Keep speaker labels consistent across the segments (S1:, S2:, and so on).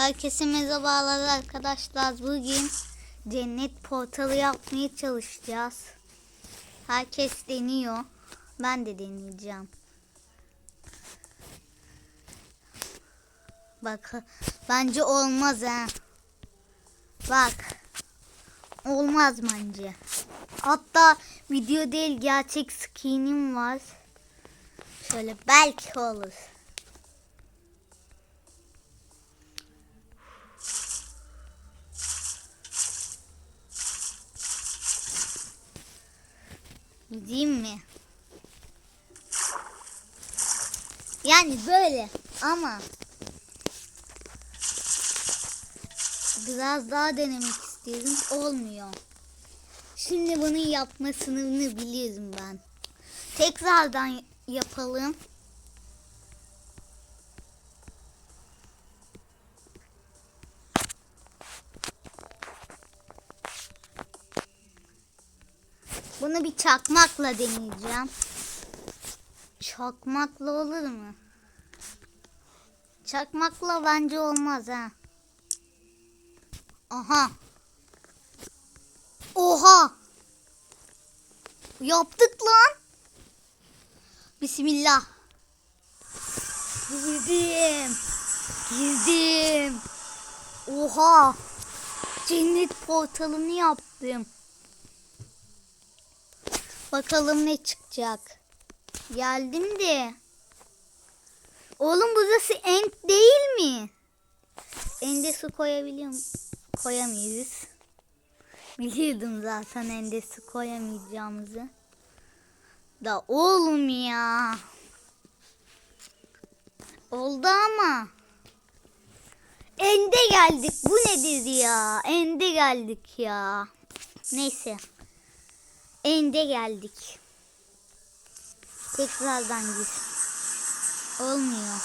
S1: Herkese merhabalar arkadaşlar. Bugün cennet portalı yapmaya çalışacağız. Herkes deniyor. Ben de deneyeceğim. Bak bence olmaz ha. Bak. Olmaz bence. Hatta video değil gerçek skinim var. Şöyle belki olur. Gideyim mi? Yani böyle ama biraz daha denemek istiyorum. Olmuyor. Şimdi bunun yapmasını biliyorum ben. Tekrardan yapalım. Bunu bir çakmakla deneyeceğim. Çakmakla olur mu? Çakmakla bence olmaz ha. Aha. Oha. Yaptık lan. Bismillah. Girdim. Girdim. Oha. Cennet portalını yaptım. Bakalım ne çıkacak. Geldim de. Oğlum burası end değil mi? Ende su koyabiliyor? Koyamayız. Biliyordum zaten ende su koyamayacağımızı. Da oğlum ya. Oldu ama. Ende geldik. Bu nedir ya? Ende geldik ya. Neyse. Ende geldik. Tekrardan gir. Olmuyor.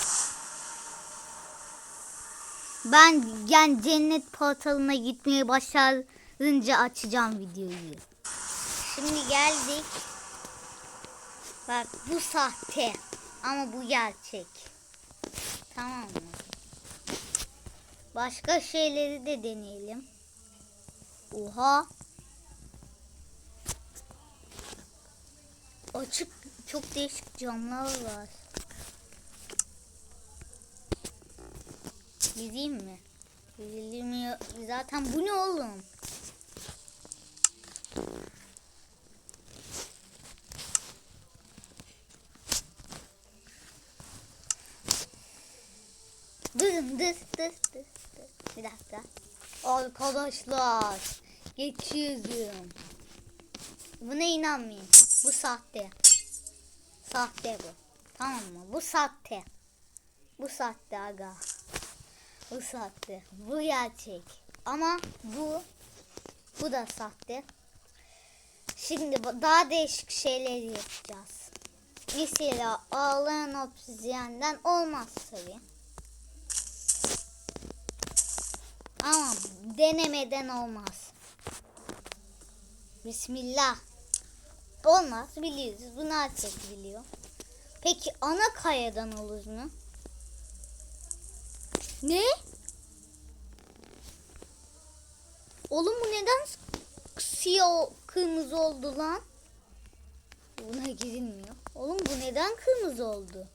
S1: Ben yani cennet portalına gitmeye başarınca açacağım videoyu. Şimdi geldik. Bak bu sahte ama bu gerçek. Tamam mı? Başka şeyleri de deneyelim. Oha. Açık çok değişik camlar var. Gideyim mi? Gidilmiyor. Zaten bu ne oğlum? Dır dır dır dır dır. Bir dakika. Arkadaşlar geçiyorum. Buna inanmayın. Bu sahte. Sahte bu. Tamam mı? Bu sahte. Bu sahte aga. Bu sahte. Bu gerçek. Ama bu bu da sahte. Şimdi daha değişik şeyler yapacağız. Mesela ağlayan obsidyenden olmaz tabii. Ama denemeden olmaz. Bismillah. Olmaz biliyoruz. Bunu herkes biliyor. Peki ana kayadan olur mu? Ne? Oğlum bu neden siyah kırmızı oldu lan? Buna girilmiyor. Oğlum bu neden kırmızı oldu?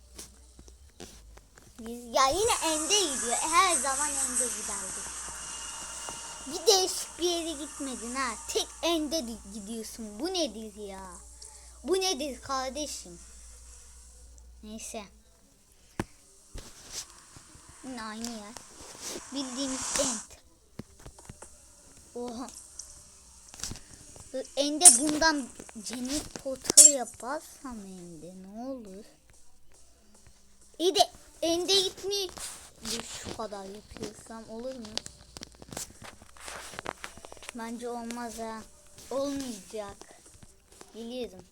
S1: Ya yine ende gidiyor. Her zaman ende giderdi. Bir değişik bir yere gitmedin ha. Tek ende di- gidiyorsun. Bu nedir ya? Bu nedir kardeşim? Neyse. Yine aynı yer. Bildiğimiz end. Oha. Ende bundan cennet portalı yaparsam ende ne olur? İyi de ende gitmiyor. Şu kadar yapıyorsam olur mu? Bence olmaz ha. Olmayacak. Biliyorum.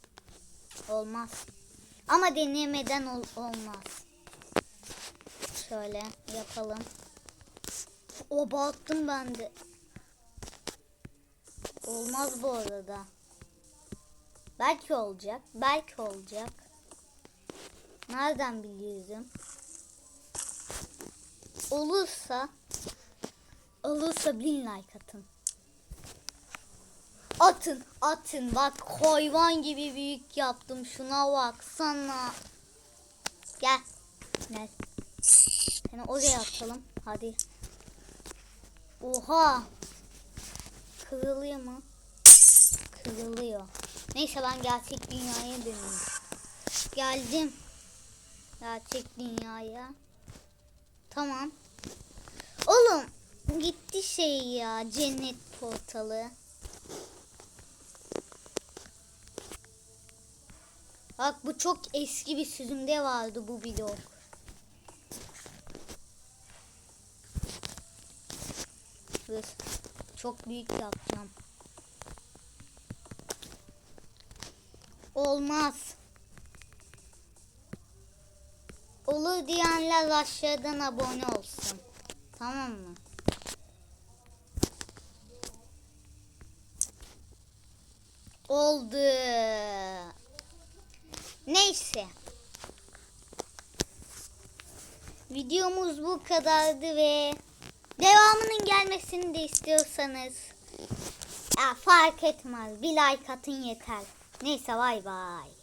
S1: Olmaz. Ama denemeden ol- olmaz. Şöyle yapalım. O battım ben de. Olmaz bu arada. Belki olacak. Belki olacak. Nereden biliyorum? Olursa olursa bin like atın. Atın atın bak hayvan gibi büyük yaptım şuna baksana. Gel. Gel. Seni oraya atalım. Hadi. Oha. Kırılıyor mu? Kırılıyor. Neyse ben gerçek dünyaya döneyim. Geldim. Gerçek dünyaya. Tamam. Oğlum gitti şey ya cennet portalı. Bak bu çok eski bir sürümde vardı bu blok. Dur. Çok büyük yapacağım. Olmaz. Olur diyenler aşağıdan abone olsun. Tamam mı? Oldu. Neyse. Videomuz bu kadardı ve devamının gelmesini de istiyorsanız ya fark etmez. Bir like atın yeter. Neyse bay bay.